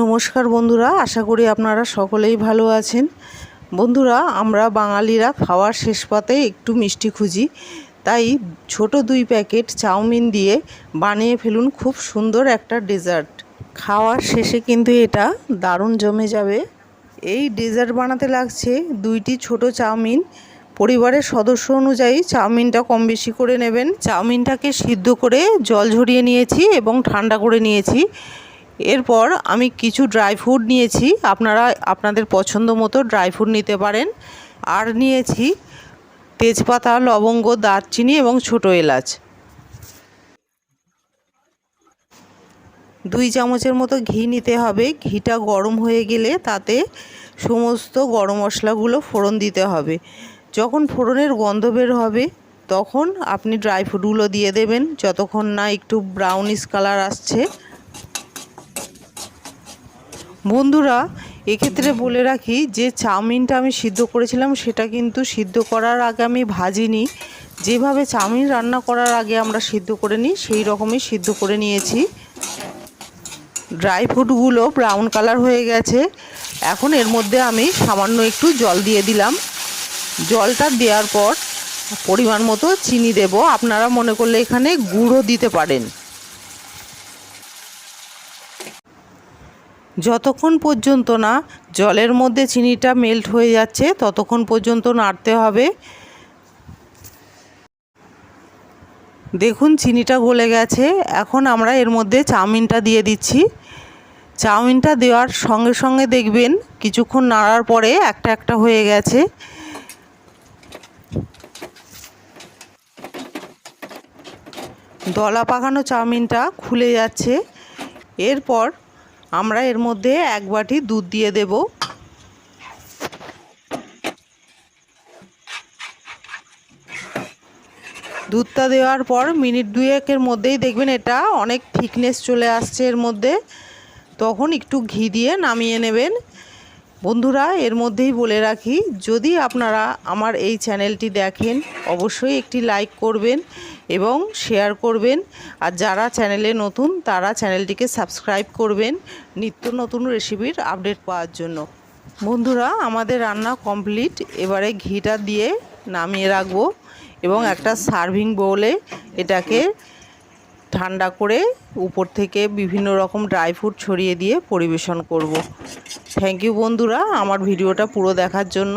নমস্কার বন্ধুরা, আশা করি আপনারা সকলেই ভালো আছেন। বন্ধুরা, আমরা বাঙালিরা খাওয়ার শেষ পাতে একটু মিষ্টি খুঁজি। তাই ছোট দুই প্যাকেট চাউমিন দিয়ে বানিয়ে ফেলুন খুব সুন্দর একটা ডেজার্ট। খাওয়ার শেষে কিন্তু এটা দারুণ জমে যাবে। এই ডেজার্ট বানাতে লাগছে দুইটি ছোট চাউমিন। পরিবারের সদস্য অনুযায়ী চাউমিনটা কম বেশি করে নেবেন। চাউমিনটাকে সিদ্ধ করে জল ঝরিয়ে নিয়েছি এবং ঠান্ডা করে নিয়েছি। এরপর আমি কিছু ড্রাই ফ্রুট নিয়েছি। আপনারা, আপনাদের পছন্দ মতো ড্রাই ফ্রুট নিতে পারেন। আর নিয়েছি তেজপাতা, লবঙ্গ, দারচিনি এবং ছোটো এলাচ। দুই চামচের মতো ঘি নিতে হবে। ঘিটা গরম হয়ে গেলে তাতে সমস্ত গরম মশলাগুলো ফোড়ন দিতে হবে। যখন ফোড়নের গন্ধ বের হবে, তখন আপনি ড্রাই ফ্রুটগুলো দিয়ে দেবেন। যতক্ষণ না একটু ব্রাউনিশ কালার আসছে বন্ধুরা, এক্ষেত্রে বলে রাখি যে চাউমিনটা আমি সিদ্ধ করেছিলাম, সেটা কিন্তু সিদ্ধ করার আগে আমি ভাজিনি। যেভাবে চাউমিন রান্না করার আগে আমরা সিদ্ধ করে নিই, সেই রকমই সিদ্ধ করে নিয়েছি। ড্রাই ফ্রুটগুলো ব্রাউন কালার হয়ে গেছে। এখন এর মধ্যে আমি সামান্য একটু জল দিয়ে দিলাম। জলটা দেওয়ার পর পরিমাণ মতো চিনি দেব। আপনারা মনে করলে এখানে গুঁড়ো দিতে পারেন। যতক্ষণ পর্যন্ত না জলের মধ্যে চিনিটা মেল্ট হয়ে যাচ্ছে, ততক্ষণ পর্যন্ত নাড়তে হবে। দেখুন, চিনিটা গলে গেছে। এখন আমরা এর মধ্যে চাউমিনটা দিয়ে দিচ্ছি। চাউমিনটা দেওয়ার সঙ্গে সঙ্গে দেখবেন, কিছুক্ষণ নাড়ার পরে একটা একটা হয়ে গেছে। দলা পাকানো চাউমিনটা খুলে যাচ্ছে। এরপর আমরা এর মধ্যে এক বাটি দুধ দিয়ে দেব। দুধটা দেওয়ার পর মিনিট দুয়েকের মধ্যেই দেখবেন এটা অনেক থিকনেস চলে আসছে এর মধ্যে। তখন একটু ঘি দিয়ে নামিয়ে নেবেন। বন্ধুরা, এর মধ্যেই বলে রাখি, যদি আপনারা আমার এই চ্যানেলটি দেখেন, অবশ্যই একটি লাইক করবেন এবং শেয়ার করবেন। আর যারা চ্যানেলে নতুন, তারা চ্যানেলটিকে সাবস্ক্রাইব করবেন নিত্য নতুন রেসিপির আপডেট পাওয়ার জন্য। বন্ধুরা, আমাদের রান্না কমপ্লিট। এবারে ঘিটা দিয়ে নামিয়ে রাখব এবং একটা সার্ভিং বোলে এটাকে ঠান্ডা করে উপর থেকে বিভিন্ন রকম ড্রাই ফ্রুট ছড়িয়ে দিয়ে পরিবেশন করব। থ্যাংক ইউ বন্ধুরা, আমার ভিডিওটা পুরো দেখার জন্য